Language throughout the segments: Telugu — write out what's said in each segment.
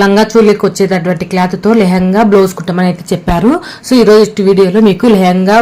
లంగా చూలికి వచ్చేటటువంటి క్లాత్తో లెహంగా బ్లౌజ్ కుట్టమని అయితే చెప్పారు. సో ఈ రోజు వీడియోలో మీకు లెహంగా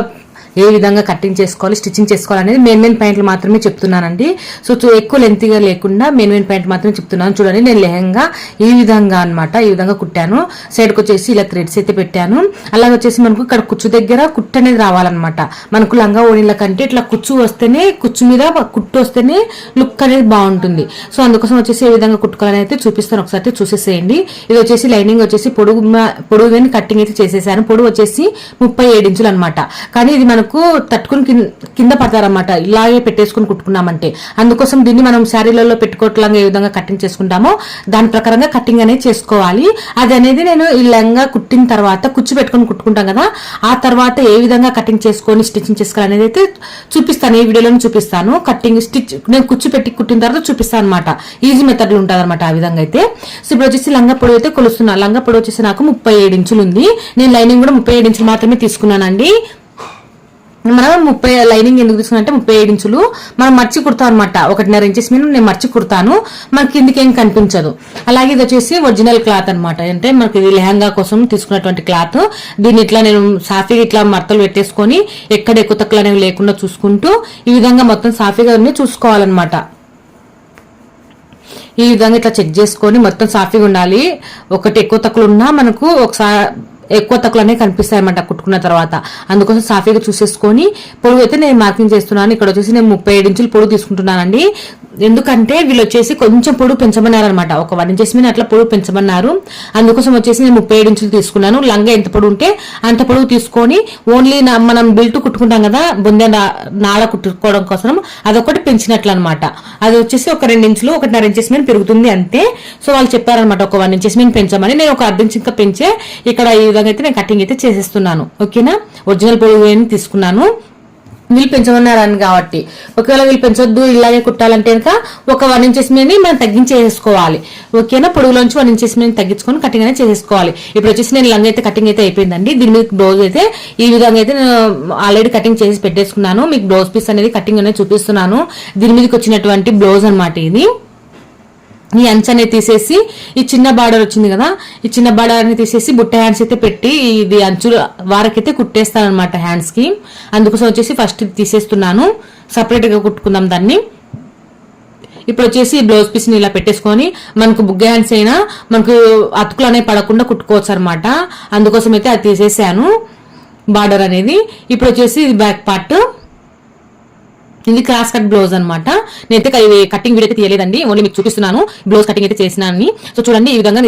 ఏ విధంగా కటింగ్ చేసుకోవాలి స్టిచ్చింగ్ చేసుకోవాలి అనేది మెయిన్ మెయిన్ పాయింట్లు మాత్రమే చెప్తున్నానండి. సో చూ- ఎక్కువ లెంత్గా లేకుండా మెయిన్ మెయిన్ పాయింట్ మాత్రమే చెప్తున్నాను. చూడండి నేను లెహంగా ఈ విధంగా అన్నమాట ఈ విధంగా కుట్టాను. సైడ్కి వచ్చేసి ఇలా థ్రెడ్స్ అయితే పెట్టాను. అలాగే వచ్చేసి మనకు ఇక్కడ కుచ్చు దగ్గర కుట్టు అనేది రావాలన్నమాట. మనకు లంగా ఓణీల కంటే ఇట్లా కుచ్చు వస్తేనే కుచ్చు మీద కుట్టు వస్తేనే లుక్ అనేది బాగుంటుంది. సో అందుకోసం వచ్చేసి ఏ విధంగా కుట్టుకోవాలని అయితే చూపిస్తాను. ఒకసారి చూసేసేయండి. ఇది వచ్చేసి లైనింగ్ వచ్చేసి పొడుగు మ- పొడుగు కానీ కట్టింగ్ అయితే చేసేసాను. పొడుగు వచ్చేసి ముప్పై ఏడు ఇంచులు అనమాట కానీ ఇది మనకు తట్టుకుని కింద- పడతారనమాట ఇలాగే పెట్టేసుకుని కుట్టుకున్నామంటే. అందుకోసం దీన్ని మనం శారీలలో పెట్టుకోవట్లంగా ఏ విధంగా కటింగ్ చేసుకుంటామో దాని ప్రకారంగా కటింగ్ అనేది చేసుకోవాలి. అది అనేది నేను ఈ లంగా కుట్టిన తర్వాత కుచ్చు పెట్టుకొని కుట్టుకుంటాం కదా ఆ తర్వాత ఏ విధంగా కటింగ్ చేసుకొని స్టిచ్చింగ్ చేసుకోవాలి అనేది అయితే చూపిస్తాను. ఈ వీడియోలో చూపిస్తాను. కటింగ్ స్టిచ్ నేను కుచ్చు పెట్టి కుట్టిన తర్వాత చూపిస్తాను అనమాట ఈజీ మెథడ్లు ఉంటుంది అనమాట ఆ విధంగా అయితే. సో ఇప్పుడు వచ్చేసి లంగా పొడి అయితే కొలుస్తున్నా. లంగా పొడి వచ్చేసి నాకు ముప్పై ఏడు ఇంచులు ఉంది. నేను లైనింగ్ కూడా ముప్పై ఏడు ఇంచులు మాత్రమే తీసుకున్నానండి. మనం ముప్పై లైనింగ్ ఎందుకు తీసుకున్నా ముప్పై ఏడు ఇంచులు మనం మర్చి కుడతాం అనమాట ఒకటిన్నర ఇంచెస్ మీద నేను మర్చి కుడతాను. మనకి కిందికి ఏం కనిపించదు. అలాగే ఇది వచ్చేసి ఒరిజినల్ క్లాత్ అనమాట అంటే మనకి ఇది లెహంగా కోసం తీసుకున్నటువంటి క్లాత్. దీన్ని ఇట్లా నేను సాఫీగా ఇట్లా మర్తలు పెట్టేసుకొని ఎక్కడ ఎక్కువ తక్కువ అనేవి లేకుండా చూసుకుంటూ ఈ విధంగా మొత్తం సాఫీగా అన్ని చూసుకోవాలన్నమాట. ఈ విధంగా ఇట్లా చెక్ చేసుకొని మొత్తం సాఫీగా ఉండాలి. ఒకటి ఎక్కువ తక్కువ ఉన్నా మనకు ఒకసారి ఎక్కువ తక్కువనే కనిపిస్తాయన్నమాట కుట్టుకున్న తర్వాత. అందుకోసం సాఫీగా చూసేసుకొని పొడుగు అయితే నేను మార్కింగ్ చేస్తున్నాను. ఇక్కడ వచ్చేసి నేను ముప్పై ఏడు ఇంచులు పొడుగు తీసుకుంటున్నానండి. ఎందుకంటే వీళ్ళు వచ్చేసి కొంచెం పొడుగు పెంచమన్నారు అనమాట ఒక వన్ ఇంచెస్ మీద అట్లా పొడుగు పెంచమన్నారు. అందుకోసం వచ్చేసి నేను ముప్పై ఏడు ఇంచులు తీసుకున్నాను. లంగా ఎంత పొడుగు ఉంటే అంత పొడుగు తీసుకొని ఓన్లీ మనం బిల్ట్ కుట్టుకుంటాం కదా బొందె నా- నాడ కుట్టుకోవడం కోసం అదొకటి పెంచినట్లు అనమాట అది వచ్చేసి ఒక రెండు ఇంచులు ఒకటిన్నర ఇంచెస్ మీద పెరుగుతుంది అంతే. సో వాళ్ళు చెప్పారనమాట ఒక వన్ ఇంచెస్ మీద పెంచమని. నేను ఒక అర్ధ ఇంచ్ ఇంకా పెంచే ఇక్కడ ఈ విధంగా అయితే నేను కటింగ్ అయితే చేసేస్తున్నాను. ఓకేనా? ఒరిజినల్ పొడుగు తీసుకున్నాను. వీళ్ళు పెంచమన్నారని కాబట్టి. ఒకవేళ వీళ్ళు పెంచొద్దు ఇలాగే కుట్టాలంటే కనుక ఒక వన్ ఇంచెస్ మీద మనం తగ్గించేసుకోవాలి ఓకేనా? పొడుగులోంచి వన్ ఇంచెస్ మీద తగ్గించుకొని కటింగ్ అనేది చేసేసుకోవాలి. ఇప్పుడు వచ్చేసి నేను లంగ్ అయితే కటింగ్ అయితే అయిపోయిందండి. దీని మీద బ్లౌజ్ అయితే ఈ విధంగా అయితే నేను ఆల్రెడీ కటింగ్ చేసి పెట్టేసుకున్నాను. మీకు బ్లౌజ్ పీస్ అనేది కటింగ్ అనేది చూపిస్తున్నాను. దీని మీదకి వచ్చినటువంటి బ్లౌజ్ అనమాట ఇది. ఈ అంచనే తీసేసి ఈ చిన్న బార్డర్ వచ్చింది కదా ఈ చిన్న బార్డర్ని తీసేసి బుట్ట హ్యాండ్స్ అయితే పెట్టి ఇది అంచులు వారకైతే కుట్టేస్తాను అనమాట అందుకోసం వచ్చేసి ఫస్ట్ ఇది తీసేస్తున్నాను. సపరేట్గా కుట్టుకుందాం దాన్ని. ఇప్పుడు వచ్చేసి బ్లౌజ్ పీస్ని ఇలా పెట్టేసుకొని మనకు బుగ్గ హ్యాండ్స్ అయినా మనకు అతుకులు అనేవి పడకుండా కుట్టుకోవచ్చు అనమాట అందుకోసం అయితే అది తీసేసాను. బార్డర్ అనేది. ఇప్పుడు వచ్చేసి ఇది బ్యాక్ పార్ట్ ఇది క్రాస్ కట్ బ్లౌజ్ అనమాట నేనైతే కటింగ్ వీడియో అయితే తీయలేదండి. ఓన్లీ మీకు చూపిస్తున్నాను. బ్లౌజ్ కటింగ్ అయితే చేసినాను సో చూడండి ఈ విధంగా